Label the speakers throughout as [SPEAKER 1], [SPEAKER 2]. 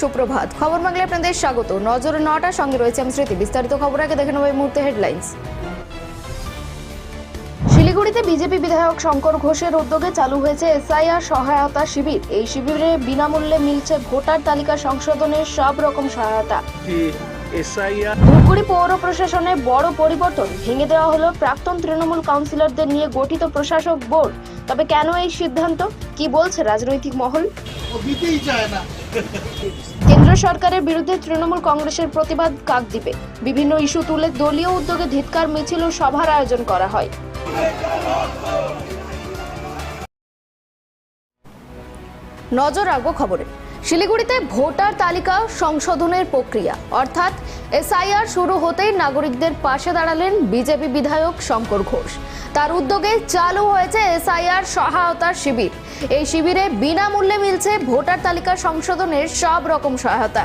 [SPEAKER 1] সুপ্রভাত। খবর বাংলায় আপনাদের স্বাগত। নজর নটার সঙ্গে রয়েছে আমি স্মৃতি। বিস্তারিত খবর আগে দেখে নেব এই মুহূর্তে হেডলাইন্স। শিলিগুড়িতে বিজেপি বিধায়ক শঙ্কর ঘোষের উদ্যোগে চালু হয়েছে এসআইআর সহায়তা শিবির। এই শিবিরে বিনামূল্যে মিলছে ভোটার তালিকা সংশোধনের সব রকম সহায়তা। ধূপগুড়ি পৌর প্রশাসনে বড় পরিবর্তন। ভেঙে দেওয়া হলো প্রাক্তন তৃণমূল কাউন্সিলরদের নিয়ে গঠিত প্রশাসক বোর্ড। তবে কেন এই সিদ্ধান্ত? কি বলছে রাজনৈতিক মহল?
[SPEAKER 2] দিতেই চায় না।
[SPEAKER 1] কেন্দ্র সরকারের বিরুদ্ধে তৃণমূল কংগ্রেসের প্রতিবাদ কাকদ্বীপে বিভিন্ন ইস্যু তুলে দলীয় উদ্যোগে ধিৎকার, মিছিল ও সভার আয়োজন করা হয়। নজর রাখব খবরে। শিলিগুড়িতে ভোটার তালিকা সংশোধনের প্রক্রিয়া। অর্থাৎ এসআইআর শুরু হতেই নাগরিকদের পাশে দাঁড়ালেন বিজেপি বিধায়ক শঙ্কর ঘোষ। তার উদ্যোগে চালু হয়েছে এসআইআর সহায়তার শিবির। এই শিবিরে বিনামূল্যে মিলছে ভোটার তালিকা সংশোধনের সব রকম সহায়তা।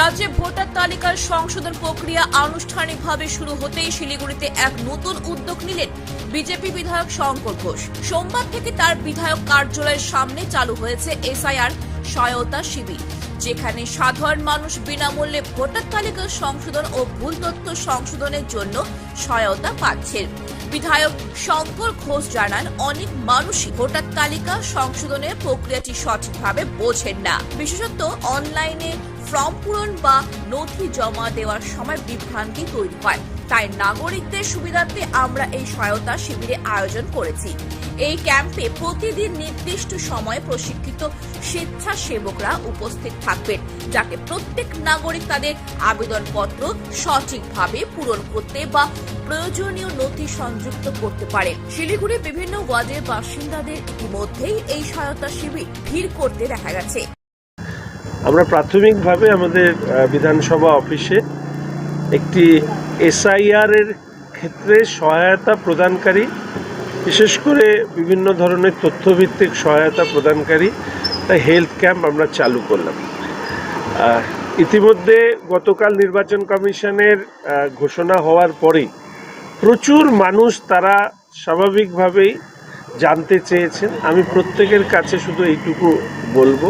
[SPEAKER 3] রাজ্যে ভোটার তালিকার সংশোধন প্রক্রিয়া আনুষ্ঠানিকভাবে শুরু হতেই শিলিগুড়িতে এক নতুন উদ্যোগ নিলেন বিজেপি বিধায়ক শঙ্কর ঘোষ। সোমবার থেকে তার বিধায়ক কার্যালয়ের সামনে চালু হয়েছে এসআইআর সহায়তা শিবির, যেখানে সাধারণ মানুষ বিনামূল্যে ভোটার তালিকা সংশোধন ও ভুল তথ্য সংশোধনের জন্য সহায়তা পাচ্ছেন। বিধায়ক শঙ্কর ঘোষ জানান, অনেক মানুষই ভোটার তালিকা সংশোধনের প্রক্রিয়াটি সঠিকভাবে বোঝেন না। বিশেষত অনলাইনে ফর্ম পূরণ বা নথি জমা দেওয়ার সময় বিভ্রান্তি তৈরি হয়। তাই নাগরিকদের সুবিধার্থে আমরা এই সহায়তা শিবিরে আয়োজন করেছি। এই ক্যাম্পে প্রতিদিন নির্দিষ্ট সময়ে প্রশিক্ষিত স্বেচ্ছাসেবকরা উপস্থিত থাকবেন যাতে প্রত্যেক নাগরিক তাদের আবেদনপত্র সঠিকভাবে পূরণ করতে বা প্রয়োজনীয় নথি সংযুক্ত করতে পারে। শিলিগুড়ির বিভিন্ন ওয়ার্ডের বাসিন্দাদের ইতিমধ্যেই এই সহায়তা শিবির ভিড় করতে দেখা গেছে।
[SPEAKER 4] আমরা প্রাথমিকভাবে আমাদের বিধানসভা অফিসে একটি এসআইআর এর ক্ষেত্রে সহায়তা প্রদানকারী, বিশেষ করে বিভিন্ন ধরনের তথ্যভিত্তিক সহায়তা প্রদানকারী হেলথ ক্যাম্প আমরা চালু করলাম। ইতিমধ্যে গতকাল নির্বাচন কমিশনের ঘোষণা হওয়ার পরেই প্রচুর মানুষ তারা স্বাভাবিকভাবেই জানতে চেয়েছেন। আমি প্রত্যেকের কাছে শুধু এইটুকু বলব।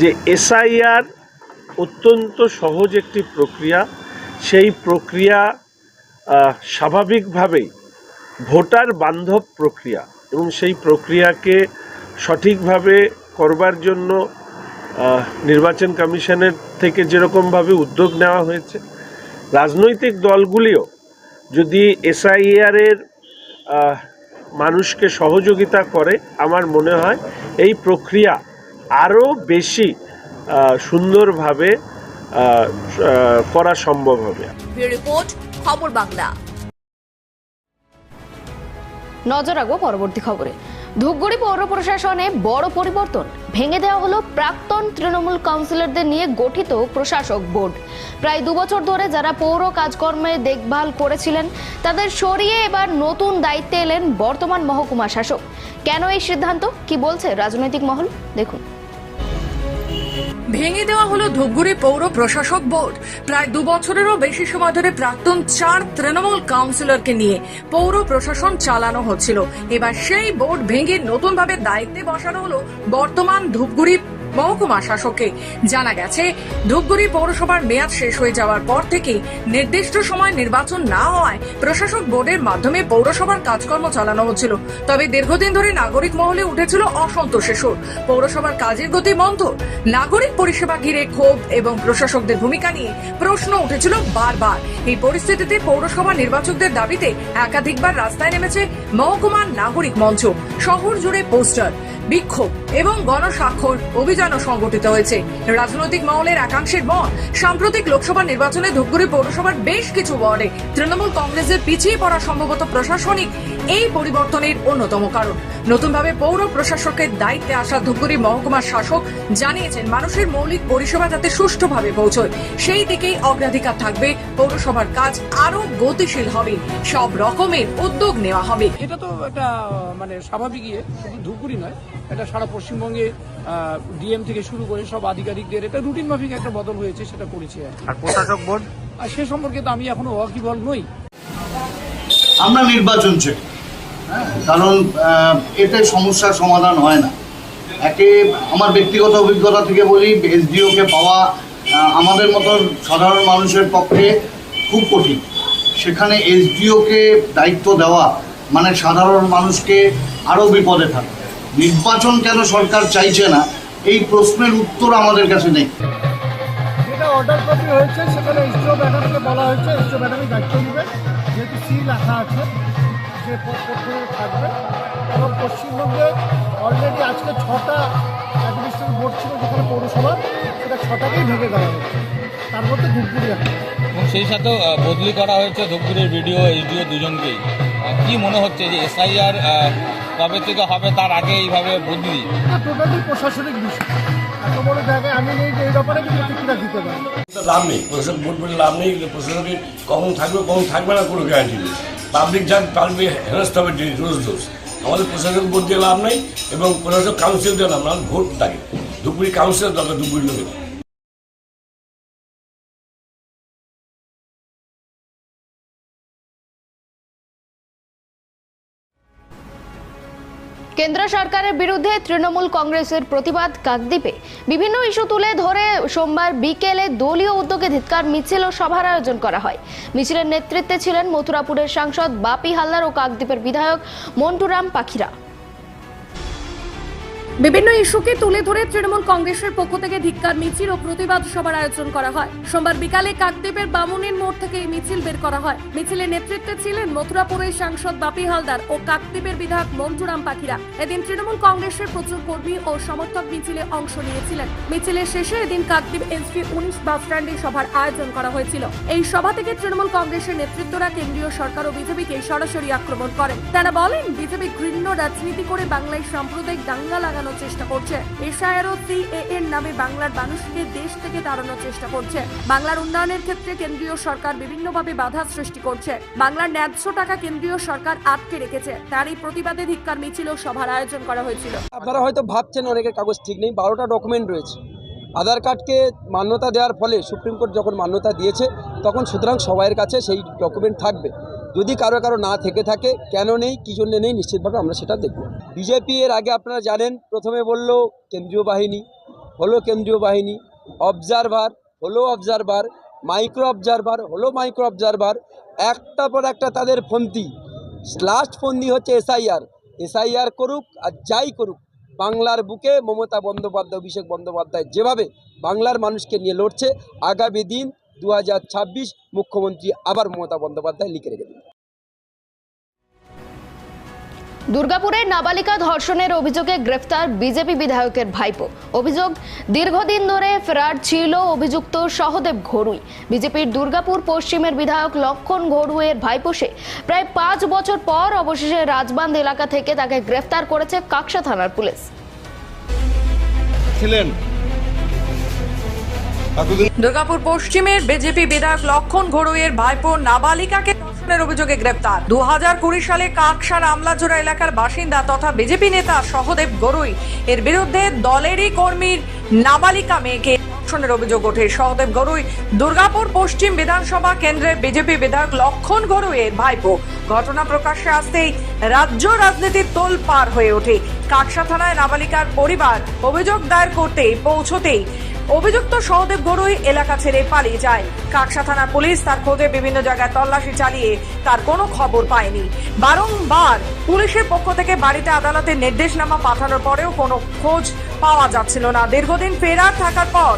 [SPEAKER 4] যে এসআইআর অত্যন্ত সহজ একটি প্রক্রিয়া। সেই প্রক্রিয়া স্বাভাবিকভাবেই ভোটার বান্ধব প্রক্রিয়া এবং সেই প্রক্রিয়াকে সঠিকভাবে করবার জন্য নির্বাচন কমিশনের থেকে যেরকমভাবে উদ্যোগ নেওয়া হয়েছে। রাজনৈতিক দলগুলিও যদি এসআইআর এর মানুষকে সহযোগিতা করে, আমার মনে হয় এই প্রক্রিয়া আরও বেশি সুন্দরভাবে করা সম্ভব হবে।
[SPEAKER 3] রিপোর্ট খবর বাংলা।
[SPEAKER 1] নজর রাখব পরবর্তী খবরে। ধূপগুড়ি পৌর প্রশাসনে বড় পরিবর্তন। ভেঙে দেওয়া হলো প্রাক্তন তৃণমূল কাউন্সিলরদের নিয়ে গঠিত প্রশাসক বোর্ড। প্রায় দু বছর ধরে যারা পৌর কাজকর্মে দেখভাল করেছিলেন তাদের সরিয়ে এবার নতুন দায়িত্বে এলেন বর্তমান মহকুমা শাসক। কেন এই সিদ্ধান্ত? কি বলছে রাজনৈতিক মহল? দেখুন।
[SPEAKER 5] ভেঙে দেওয়া হলো ধূপগুড়ি পৌর প্রশাসক বোর্ড। প্রায় দু বছরেরও বেশি সময় ধরে প্রাক্তন চার তৃণমূল কাউন্সিলরকে নিয়ে পৌর প্রশাসন চালানো হচ্ছিল। এবার সেই বোর্ড ভেঙে নতুনভাবে দায়িত্বে বসানো হলো বর্তমান ধূপগুড়ি মহকুমা শাসককে জানা গেছে, ধূপগুড়ি পৌরসভার মেয়াদ শেষ হয়ে যাওয়ার পর থেকে নির্দিষ্ট সময় নির্বাচন না হওয়ায় প্রশাসক বোর্ডের মাধ্যমে পৌরসভার কাজকর্ম চালানো হচ্ছিল। তবে দীর্ঘদিন ধরে নাগরিক মহলে উঠেছিল অসন্তোষের সুর পৌরসভার কাজের গতি মন্থর নাগরিক পরিষেবা ঘিরে ক্ষোভ এবং প্রশাসকদের ভূমিকা নিয়ে প্রশ্ন উঠেছিল বারবার। এই পরিস্থিতিতে পৌরসভা নির্বাচকদের দাবিতে একাধিকবার রাস্তায় নেমেছে মহকুমার নাগরিক মঞ্চ, শহর জুড়ে পোস্টার, বিক্ষোভ এবং গণস্বাক্ষর অভিযানও সংগঠিত হয়েছে। রাজনৈতিক মহলের একাংশের মত সাম্প্রতিক লোকসভা নির্বাচনে ধূপগুড়ি পৌরসভার বেশ কিছু ওয়ার্ডে তৃণমূল কংগ্রেসের পিছিয়ে পড়া সম্ভবত প্রশাসনিক এই পরিবর্তনের অন্যতম কারণ। নতুনভাবে পৌর প্রশাসকের দায়িত্বে আসা ধূপগুড়ি মহকুমার শাসক জানিয়েছেন মানুষের মৌলিক পরিষেবা যাতে সুষ্ঠুভাবে পৌঁছয় সেই দিকেই অগ্রাধিকার থাকবে। পৌরসভার কাজ আরও গতিশীল হবে। সব রকমের উদ্যোগ নেওয়া হবে।
[SPEAKER 6] এটা তো একটা মানে স্বাভাবিকই এ, শুধু ধূপগুড়ি নয় এটা সারা পশ্চিমবঙ্গে ডিএম থেকে শুরু করে সব আধিকারিকদের এটা রুটিন মাফিক একটা বদল হয়েছে সেটা করেছে আর
[SPEAKER 4] প্রশাসক বোর্ড?
[SPEAKER 6] আর সে সম্পর্কে তো আমি এখনও ওয়াকিবল নই।
[SPEAKER 2] আমরা নির্বাচন চাই। কারণ এতে সমস্যার সমাধান হয় না। একে আমার ব্যক্তিগত অভিজ্ঞতা থেকে বলি, এসডিওকে পাওয়া আমাদের মতন সাধারণ মানুষের পক্ষে খুব কঠিন। সেখানে এসডিওকে দায়িত্ব দেওয়া মানে সাধারণ মানুষকে আরও বিপদে থাকে। নির্বাচন কেন সরকার চাইছে না, এই প্রশ্নের উত্তর আমাদের কাছে নেই।
[SPEAKER 7] হয়েছে, সেখানে বলা হয়েছে দায়িত্ব নেবে। যেহেতু সি লেখা আছে যে পদ্ধতি থাকবে। এবং পশ্চিমবঙ্গে অলরেডি আজকে ছটা অ্যাডমিনিস্ট্রেটিভ বোর্ড ছিল যেখানে পৌরসভা সেটা ছটাকেই ভেঙে দেওয়া হয়েছে। তার মধ্যে ধূপগুড়ি
[SPEAKER 8] এবং সেই সাথেও আহ, বদলি করা হয়েছে ধূপগুড়ির ভিডিও এইচডিও দুজনকেই। কি মনে হচ্ছে যে এসআইআর কবে থেকে হবে তার আগে এইভাবে বদলি?
[SPEAKER 7] এটা টোটালি প্রশাসনিক বিষয়। এত বড় জায়গায় আমি নেই যে এই ব্যাপারে প্রতিক্রিয়া দিতে পারি।
[SPEAKER 9] লাভ নেই। প্রশাসক ভোট বলে লাভ নেই। প্রশাসকের কখন থাকবে কখন থাকবে না কোনো গ্যারান্টি নেই। পাবলিক যান পাবলিক হেনস্থ হবে রোজ রোজ। আমাদের প্রশাসন ভোট দিয়ে লাভ নেই, এবং প্রশাসক কাউন্সিল দিয়ে লাভ ভোট থাকে দুপুরি কাউন্সিল দরকার দুপুরি লোকের।
[SPEAKER 1] কেন্দ্র সরকারের বিরুদ্ধে তৃণমূল কংগ্রেসের প্রতিবাদ কাকদ্বীপে। বিভিন্ন ইস্যু তুলে ধরে সোমবার বিকেলে দলীয় উদ্যোগে ধিৎকার মিছিল ও সভার আয়োজন করা হয়। মিছিলের নেতৃত্বে ছিলেন মথুরাপুরের সাংসদ বাপি হালদার ও কাকদ্বীপের বিধায়ক মন্টুরাম পাখিরা।
[SPEAKER 10] বিভিন্ন ইস্যুকে তুলে ধরে তৃণমূল কংগ্রেসের পক্ষ থেকে ধিক্কার, মিছিল ও প্রতিবাদ সভার আয়োজন করা হয়। সোমবার বিকালে কাকদ্বীপের বামুনের মোড় থেকে এই মিছিল বের করা হয়। মিছিলের নেতৃত্বে ছিলেন মথুরাপুরের সাংসদ বাপি হালদার ও কাকদ্বীপের বিধায়ক মন্টুরাম পাখিরা। এদিন তৃণমূল কংগ্রেসের প্রচুর কর্মী ও সমর্থক মিছিলে অংশ নিয়েছিলেন। মিছিলের শেষে এদিন কাকদ্বীপ এসপি উনিশ বাস স্ট্যান্ডে সভার আয়োজন করা হয়েছিল। এই সভা থেকে তৃণমূল কংগ্রেসের নেতৃত্বরা কেন্দ্রীয় সরকার ও বিজেপিকে সরাসরি আক্রমণ করেন। তারা বলেন, বিজেপি ঘৃণ্য রাজনীতি করে বাংলায় সাম্প্রদায়িক দাঙ্গা লাগানোর চেষ্টা করছে। এসআইআর ও সিএএ এর নামে বাংলার মানুষকে দেশ থেকে তাড়ানোর চেষ্টা করছে। বাংলার উন্নয়নের ক্ষেত্রে কেন্দ্রীয় সরকার বিভিন্নভাবে বাধা সৃষ্টি করছে। বাংলার ন্যায্য টাকা কেন্দ্রীয় সরকার আটকে রেখেছে। তারই প্রতিবাদে ধিক্কার মিছিল সভার আয়োজন করা হয়েছিল।
[SPEAKER 11] আপনারা হয়তো ভাবছেন অনেকের কাগজ ঠিক নেই, বারোটা ডকুমেন্ট রয়েছে। আধার কার্ডকে মান্যতা দেওয়ার ফলে সুপ্রিম কোর্ট যখন মান্যতা দিয়েছে, তখন সুতরাং সবাইয়ের কাছে সেই ডকুমেন্ট থাকবে। যদি কারও কারও না থেকে থাকে, কেন নেই, কী জন্য নেই, নিশ্চিতভাবে আমরা সেটা দেখব। বিজেপি এর আগে আপনারা জানেন, প্রথমে বলল কেন্দ্রীয় বাহিনী, হলো কেন্দ্রীয় বাহিনী অবজারভার হলো অবজারভার মাইক্রো অবজারভার হলো মাইক্রো অবজারভার একটা পর একটা তাদের ফন্দি। লাস্ট ফন্দি হচ্ছে এসআইআর এসআইআর করুক আর যাই করুক, বাংলার বুকে মমতা বন্দ্যোপাধ্যায়, অভিষেক বন্দ্যোপাধ্যায় যেভাবে বাংলার মানুষকে নিয়ে লড়ছে, আগামী দিন দু মুখ্যমন্ত্রী আবার মমতা বন্দ্যোপাধ্যায় লিখে রেখে দিন
[SPEAKER 1] দুর্গাপুরে নাবালিকা ধর্ষণের অভিযোগে গ্রেফতার বিজেপি বিধায়কের ভাইপো। অভিযোগ দীর্ঘদিন ধরে ফেরার ছিল অভিযুক্ত সহদেব ঘড়ুই বিজেপির দুর্গাপুর পশ্চিমের বিধায়ক লক্ষণ ঘড়ুইয়ের ভাইপো সে প্রায় পাঁচ বছর পর অবশেষে রাজবান্ধ এলাকা থেকে তাকে গ্রেফতার করেছে কাকসা থানার পুলিশ।
[SPEAKER 2] ছিলেন
[SPEAKER 5] দুর্গাপুর পশ্চিমের বিজেপি বিধায়ক লক্ষণ ঘড়ুইয়ের ভাইপো নাবালিকাকে ধর্ষণের অভিযোগে গ্রেপ্তার। দু হাজার কুড়ি সালে কাকসার আমলাজোড়া এলাকার বাসিন্দা তথা বিজেপি নেতা সহদেব এর বিরুদ্ধে দলেরই কর্মীর নাবালিকা মেয়েকে ধর্ষণের অভিযোগ ওঠে। সহদেব দুর্গাপুর পশ্চিম বিধানসভা কেন্দ্রের বিজেপি বিধায়ক লক্ষণ গরুইয়ের ভাইপো। ঘটনা প্রকাশ্যে আসতেই রাজ্য রাজনীতির তোল পার হয়ে ওঠে। কাকসা থানায় নাবালিকার পরিবার অভিযোগ দায়ের করতে পৌঁছতেই অভিযুক্ত সহদেব গড়ুই এলাকা ছেড়ে পালিয়ে যায়। কাকসা থানার পুলিশ তার খোঁজে বিভিন্ন জায়গায় তল্লাশি চালিয়ে তার কোনো খবর পায়নি। বারংবার পুলিশের পক্ষ থেকে বাড়িতে আদালতের নির্দেশনামা পাঠানোর পরেও কোনো খোঁজ পাওয়া যাচ্ছিল না। দীর্ঘদিন ফেরার থাকার পর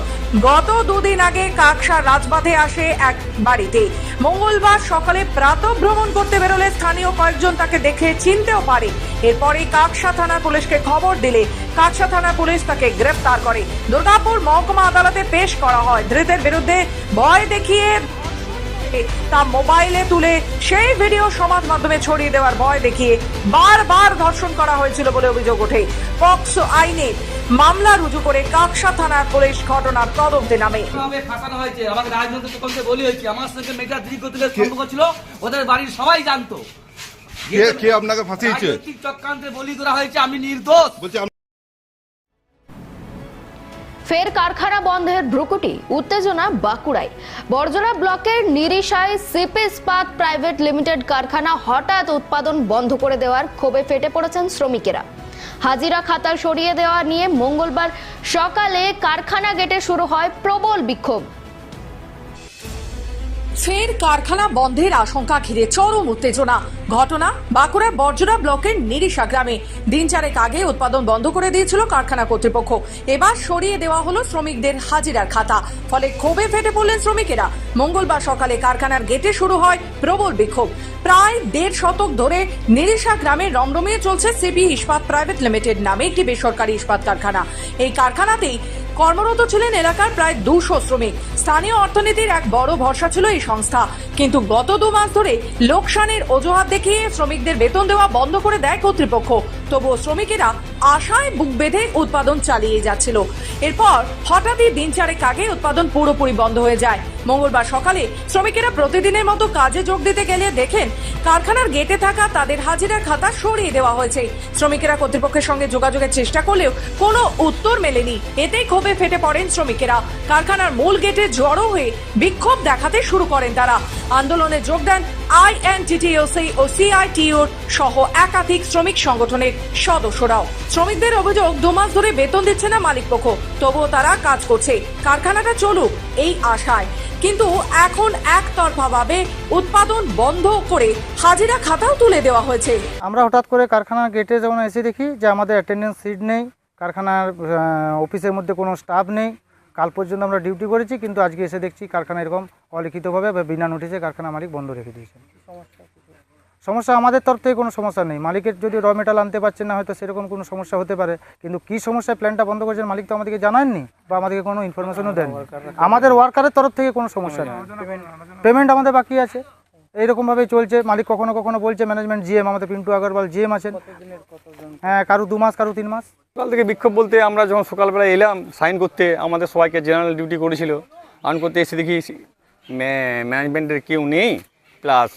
[SPEAKER 5] গত দুদিন আগে কাকসার রাজবাঁধে আসে এক বাড়িতে। মঙ্গলবার সকালে প্রাত ভ্রমণ করতে বেরোলে স্থানীয় কয়েকজন তাকে দেখে চিনতেও পারে। এরপরে কাকসা থানা পুলিশকে খবর দিলে কাকসা থানা পুলিশ তাকে গ্রেফতার করে। দুর্গাপুর মহকুমা আদালতে পেশ করা হয়। ধৃতের বিরুদ্ধে ভয় দেখিয়ে তা মোবাইলে তুলে সেই ভিডিও সমাজ মাধ্যমে ছড়িয়ে দেওয়ার ভয় দেখিয়ে বারবার ধর্ষণ করা হয়েছিল বলে অভিযোগ ওঠে। পক্সো আইনে মামলা রুজু করে কাকসা থানার পুলিশ ঘটনার তদন্তে নামে।
[SPEAKER 12] ফাঁসানো হয়েছে? আমাকে রাজনৈতিক তদন্তে বলি হয়েছে আমার সঙ্গে মেয়েটা দীর্ঘদিনের সম্পর্ক ছিল ওদের বাড়ির সবাই জানতো।
[SPEAKER 2] কে কে আপনাকে ফাঁসিয়েছে?
[SPEAKER 12] চক্রান্তে বলি করা হয়েছে আমি নির্দোষ।
[SPEAKER 2] বলছি
[SPEAKER 1] ফের কারখানা বন্ধের ভ্রুকুটি, উত্তেজনা বাঁকুড়ায়। বর্জরা ব্লকের নিরিশায় সিপি ইস্পাত প্রাইভেট লিমিটেড কারখানা হঠাৎ উৎপাদন বন্ধ করে দেওয়ার ক্ষোভে ফেটে পড়েছেন শ্রমিকেরা। হাজিরা খাতা সরিয়ে দেওয়া নিয়ে মঙ্গলবার সকালে কারখানা গেটে শুরু হয় প্রবল বিক্ষোভ।
[SPEAKER 5] ফের কারখানা বন্ধের আশঙ্কা ঘিরে চরম উত্তেজনা। ঘটনা বাঁকুড়া বর্জরা ব্লকের নিরিশা গ্রামে। দিন চারেক আগে উৎপাদন বন্ধ করে দিয়েছিল কারখানা কর্তৃপক্ষ। এবার সরিয়ে দেওয়া হলো শ্রমিকদের হাজিরার খাতা। ফলে ক্ষোভে ফেটে পড়লেন শ্রমিকেরা। মঙ্গলবার সকালে কারখানার গেটে শুরু হয় প্রবল বিক্ষোভ। প্রায় দেড় শতক ধরে নিরিশা গ্রামে রমরমিয়ে চলছে সিপি ইস্পাত প্রাইভেট লিমিটেড নামে একটি বেসরকারি ইস্পাত কারখানা। এই কারখানাতেই কর্মরত ছিলেন এলাকার প্রায় দুশো শ্রমিক। স্থানীয় অর্থনীতির এক বড় ভরসা ছিল এই সংস্থা। কিন্তু গত দু মাস ধরে লোকসানের অজুহাত দেখিয়ে শ্রমিকদের বেতন দেওয়া বন্ধ করে দেয় কর্তৃপক্ষ। তবুও শ্রমিকেরা আশায় বুক বেঁধে উৎপাদন চালিয়ে যাচ্ছিল। এরপর হঠাৎই দিন চারেক আগে উৎপাদন পুরোপুরি বন্ধ হয়ে যায়। মঙ্গলবার সকালে শ্রমিকেরা প্রতিদিনের মতো কাজে যোগ দিতে গেলে দেখেন, কারখানার গেটে থাকা তাদের হাজিরা খাতা সরিয়ে দেওয়া হয়েছে। শ্রমিকেরা কর্তৃপক্ষের সঙ্গে যোগাযোগের চেষ্টা করলেও কোনো উত্তর মেলেনি। এতেই ক্ষোভে ফেটে পড়েন শ্রমিকেরা। কারখানার মূল গেটে জড়ো হয়ে বিক্ষোভ দেখাতে শুরু করেন তারা। আন্দোলনে যোগ দেন আইএনটিটিওসি ও সিআইটিউর সহ একাধিক শ্রমিক সংগঠনের সদস্যরাও। শ্রমিকদের অভিযোগ, দু মাস ধরে বেতন দিচ্ছে না মালিকপক্ষ তবুও তারা কাজ করছে। কারখানাটা চলুক, এই আশায়। কিন্তু এখন একতরফাভাবে উৎপাদন বন্ধ করে হাজিরা খাতাও তুলে দেওয়া হয়েছে।
[SPEAKER 13] আমরা হঠাৎ করে কারখানার গেটে যেমন এসে দেখি যে আমাদের অ্যাটেন্ডেন্স সিট নেই। কারখানার অফিসের মধ্যে কোনো স্টাফ নেই। কাল পর্যন্ত আমরা ডিউটি করেছি কিন্তু আজকে এসে দেখছি কারখানা এরকম অলিখিতভাবে বা বিনা নোটিশে কারখানা মালিক বন্ধ রেখে দিয়েছে সমস্যা আমাদের তরফ থেকে কোনো সমস্যা নেই। মালিকের যদি র মেটাল আনতে পারছেন না হয়তো সেরকম কোনো সমস্যা হতে পারে। কিন্তু কী সমস্যায় প্ল্যানটা বন্ধ করেছেন মালিক তো আমাদেরকে জানাননি বা আমাদেরকে কোনো ইনফরমেশনও দেন আমাদের ওয়ার্কারের তরফ থেকে কোনো সমস্যা নেই। পেমেন্ট আমাদের বাকি আছে। এইরকমভাবেই চলছে। মালিক কখনো কখনো বলছে ম্যানেজমেন্ট জিএম আমাদের পিন্টু আগরওয়াল জিএম আছেন। হ্যাঁ কারও দু মাস কারও তিন মাস।
[SPEAKER 14] সকাল থেকে বিক্ষোভ বলতে আমরা যখন সকালবেলা এলাম সাইন করতে আমাদের সবাইকে জেনারেল ডিউটি করেছিল। আর্ন করতে এসে দেখি ম্যানেজমেন্টের কেউ নেই প্লাস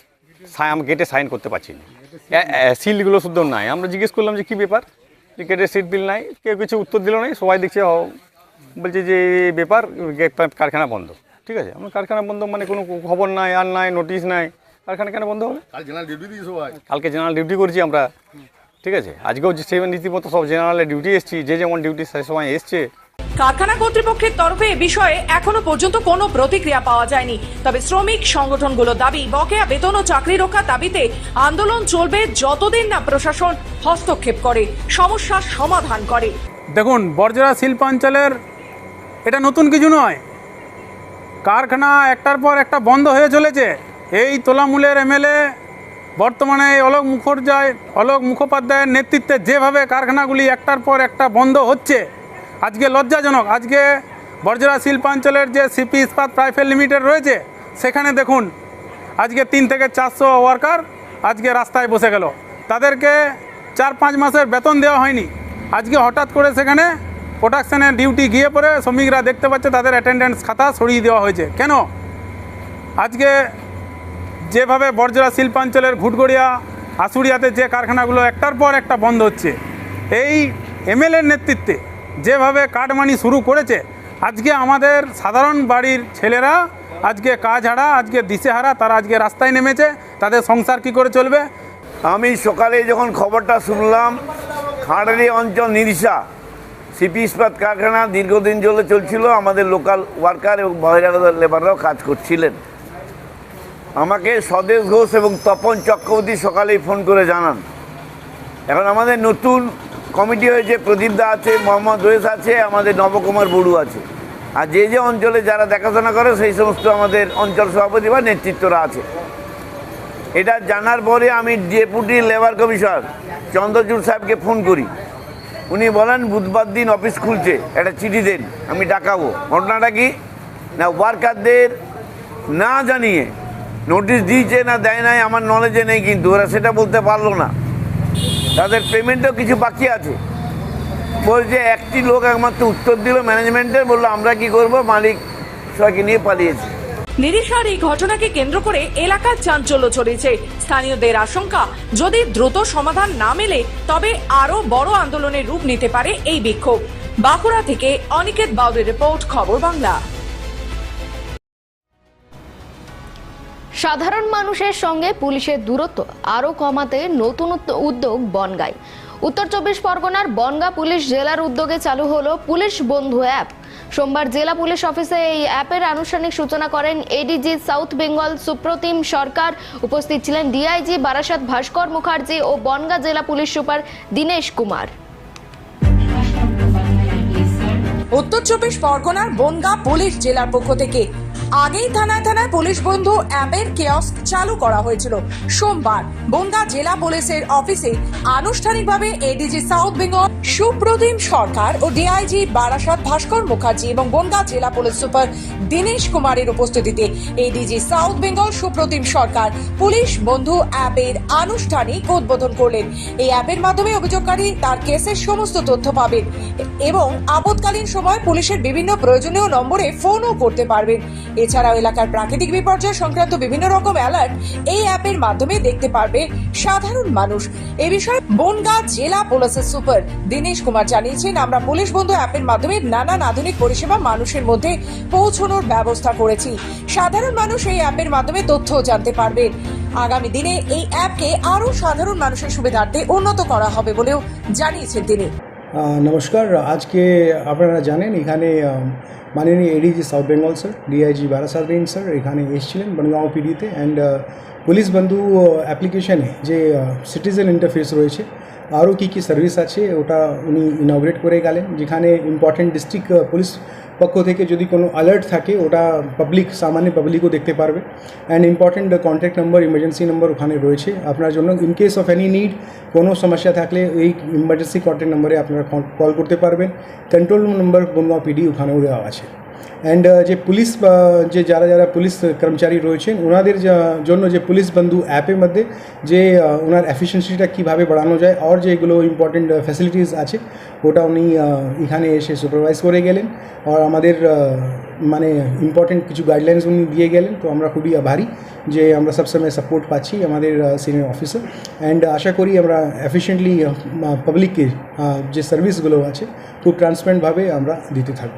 [SPEAKER 14] আমি গেটে সাইন করতে পারছি না। সিলগুলো শুদ্ধ নাই। আমরা জিজ্ঞেস করলাম যে কী ব্যাপার? যে গেটের সিট বিল নাই কেউ কিছু উত্তর দিল নাই সবাই দেখছে বলছে যে ব্যাপার গেট কারখানা বন্ধ। ঠিক আছে? আমার কারখানা বন্ধ মানে কোনো খবর নাই আর নাই নোটিশ নাই। কারখানা কেন বন্ধ হবে? কালকে জেনারেল ডিউটি করছি আমরা। ঠিক আছে? আজকেও যে সেভেন রীতিমতো সব জেনারেলের ডিউটি এসছি যে যেমন ডিউটি সে সময় এসছে।
[SPEAKER 5] কারখানা কর্তৃপক্ষের তরফে এ বিষয়ে এখনও পর্যন্ত কোনো প্রতিক্রিয়া পাওয়া যায়নি। তবে শ্রমিক সংগঠনগুলো দাবি বকেয়া বেতন ও চাকরি রক্ষা দাবিতে আন্দোলন চলবে যতদিন না প্রশাসন হস্তক্ষেপ করে সমস্যার সমাধান করে।
[SPEAKER 6] দেখুন বর্জরা শিল্পাঞ্চলের এটা নতুন কিছু নয়। কারখানা একটার পর একটা বন্ধ হয়ে চলেছে। এই তোলামূলের এমএলএ বর্তমানে এই অলোক মুখোপাধ্যায়, অলোক মুখোপাধ্যায়ের নেতৃত্বে যেভাবে কারখানাগুলি একটার পর একটা বন্ধ হচ্ছে, আজকে লজ্জাজনক। আজকে বর্জরা শিল্পাঞ্চলের যে সিপি ইস্পাত প্রাইভেট লিমিটেড রয়েছে, সেখানে দেখুন, আজকে তিন থেকে চারশো ওয়ার্কার আজকে রাস্তায় বসে গেল। তাদেরকে চার পাঁচ মাসের বেতন দেওয়া হয়নি। আজকে হঠাৎ করে সেখানে প্রোডাকশনের ডিউটি গিয়ে পরে শ্রমিকরা দেখতে পাচ্ছে তাদের অ্যাটেন্ডেন্স খাতা সরিয়ে দেওয়া হয়েছে। কেন? আজকে যেভাবে বর্জরা শিল্পাঞ্চলের ঘুটগড়িয়া আশুড়িয়াতে যে কারখানাগুলো একটার পর একটা বন্ধ হচ্ছে, এই এমএলএর নেতৃত্বে যেভাবে কাটমানি শুরু করেছে, আজকে আমাদের সাধারণ বাড়ির ছেলেরা আজকে কাজ হারা আজকে দিশেহারা, তারা আজকে রাস্তায় নেমেছে, তাদের সংসার কি করে চলবে?
[SPEAKER 15] আমি সকালে যখন খবরটা শুনলাম খাঁড়ারি অঞ্চল নিরিশা সিপি ইস্পাত কারখানা দীর্ঘদিন ধরে চলছিল, আমাদের লোকাল ওয়ার্কার এবং বহিরাগত লেবাররাও কাজ করছিলেন। আমাকে স্বদেশ ঘোষ এবং তপন চক্রবর্তী সকালেই ফোন করে জানান। এখন আমাদের নতুন কমিটি হয়েছে, প্রদীপ দা আছে, মোহাম্মদ রয়েস আছে, আমাদের নবকুমার বড়ু আছে। আর যে যে অঞ্চলে যারা দেখাশোনা করে, সেই সমস্ত আমাদের অঞ্চল সভাপতি বা নেতৃত্বরা আছে। এটা জানার পরে আমি ডেপুটি লেবার কমিশনার চন্দ্রচূড় সাহেবকে ফোন করি। উনি বলেন, বুধবার দিন অফিস খুলছে, একটা চিঠি দেন, আমি ডাকাবো। ঘটনাটা কি? না, ওয়ার্কারদের না জানিয়ে নোটিশ দিয়েছে না দেয় নাই, আমার নলেজে নেই কিন্তু, ওরা সেটা বলতে পারল না। তাদের পেমেন্টও কিছু বাকি আছে। বলছে, একটি লোক একমাত্র উত্তর দিল ম্যানেজমেন্টের বলল, আমরা কি করব? মালিক সবাইকে নিয়ে পালিয়েছে।
[SPEAKER 5] নিরিশার এই ঘটনাকে কেন্দ্র করে এলাকার চাঞ্চল্য ছড়িয়েছে। স্থানীয়দের আশঙ্কা, যদি দ্রুত সমাধান না মেলে, তবে আরও বড় আন্দোলনের রূপ নিতে পারে এই বিক্ষোভ। বাঁকুড়া থেকে অনিকেত বাউদের রিপোর্ট, খবর বাংলা।
[SPEAKER 1] সাধারণ মানুষের সঙ্গে পুলিশের দূরত্ব আরও কমাতে নতুন উদ্যোগ বনগায়। উত্তর চব্বিশ পরগনার বনগা পুলিশ জেলার উদ্যোগে চালু হলো পুলিশ বন্ধু অ্যাপ। সোমবার জেলা পুলিশ অফিসে এই অ্যাপের আনুষ্ঠানিক সূচনা করেন এডিজি সাউথ বেঙ্গল সুপ্রতিম সরকার। উপস্থিত ছিলেন ডিআইজি বারাসাত ভাস্কর মুখার্জি ও বনগা জেলা পুলিশ সুপার দীনেশ কুমার।
[SPEAKER 5] উত্তর চব্বিশ পরগনার বনগা পুলিশ জেলার পক্ষ থেকে আগেই থানায় থানায় পুলিশ বন্ধু অ্যাপের কিয়স্ক চালু করা হয়েছিল। সোমবার বনগা জেলা পুলিশের অফিসে আনুষ্ঠানিকভাবে এডিজি সাউথ বেঙ্গল সুপ্রতিম সরকার ও ডিআইজি বারাসাত ভাস্কর মুখার্জি এবং বনগা জেলা পুলিশ সুপার দীনেশ কুমারের উপস্থিতিতে ADG south Bengal Supratim Sarkar police Bandhu অ্যাপের আনুষ্ঠানিক উদ্বোধন করলেন। এই অ্যাপের মাধ্যমে অভিযোগকারী তার কেসের সমস্ত তথ্য পাবেন এবং আপদকালীন সময় পুলিশের বিভিন্ন প্রয়োজনীয় নম্বরে ফোনও করতে পারবেন। এছাড়াও এলাকার প্রাকৃতিক বিপর্যয় সংক্রান্ত বিভিন্ন রকম অ্যালার্ট এই অ্যাপের মাধ্যমে দেখতে পারবে সাধারণ মানুষ। এ বিষয়ে বনগাঁ জেলা পুলিশের সুপার দীনেশ কুমার জানিয়েছেন, আমরা পুলিশ বন্ধু অ্যাপের মাধ্যমে নানান আধুনিক পরিষেবা মানুষের মধ্যে পৌঁছানোর ব্যবস্থা করেছি। সাধারণ মানুষ এই অ্যাপের মাধ্যমে তথ্য জানতে পারবেন। আগামী দিনে এই অ্যাপকে আরও সাধারণ মানুষের সুবিধার্থে উন্নত করা হবে বলেও জানিয়েছেন তিনি।
[SPEAKER 16] নমস্কার। আজকে আপনারা জানেন, এখানে মাননীয় ADG south Bengal sir DIG বারাসাদিন sir এখানে এসেছিলেন বনগাঁও পিডিতে অ্যান্ড পুলিশ বন্ধু অ্যাপ্লিকেশনে যে সিটিজেন ইন্টারফেস রয়েছে আরও কী কী সার্ভিস আছে, ওটা উনি ইনগ্রেট করে গেলেন। যেখানে ইম্পর্টেন্ট ডিস্ট্রিক্ট পুলিশ পক্ষ থেকে যদি কোনো অ্যালার্ট থাকে, ওটা পাবলিক সামান্য পাবলিকও দেখতে পারবে। And important contact number emergency number ওখানে রয়েছে। আপনার জন্য in case of any need কোনো সমস্যা থাকলে এই ইমার্জেন্সি কন্ট্যাক্ট নম্বরে আপনারা কল করতে পারবেন। কন্ট্রোল নম্বর বনগাঁও পিডি ওখানেও দেওয়া আছে। অ্যান্ড যে পুলিশ যে যারা যারা পুলিশ কর্মচারী রয়েছেন ওনাদের জন্য যে পুলিশ বন্ধু অ্যাপের মধ্যে যে ওনার এফিসিয়েন্সিটা কীভাবে বাড়ানো যায় আর যেগুলো ইম্পর্টেন্ট ফ্যাসিলিটিস আছে, ওটা উনি এখানে এসে সুপারভাইজ করে গেলেন। আর আমাদের মানে ইম্পর্টেন্ট কিছু গাইডলাইন্স উনি দিয়ে গেলেন। তো আমরা খুবই আভারী যে আমরা সবসময় সাপোর্ট পাচ্ছি আমাদের সিনিয়র অফিসার অ্যান্ড আশা করি আমরা এফিসিয়েন্টলি পাবলিককে যে সার্ভিসগুলো আছে, খুব ট্রান্সপারেন্টভাবে আমরা দিতে থাকব।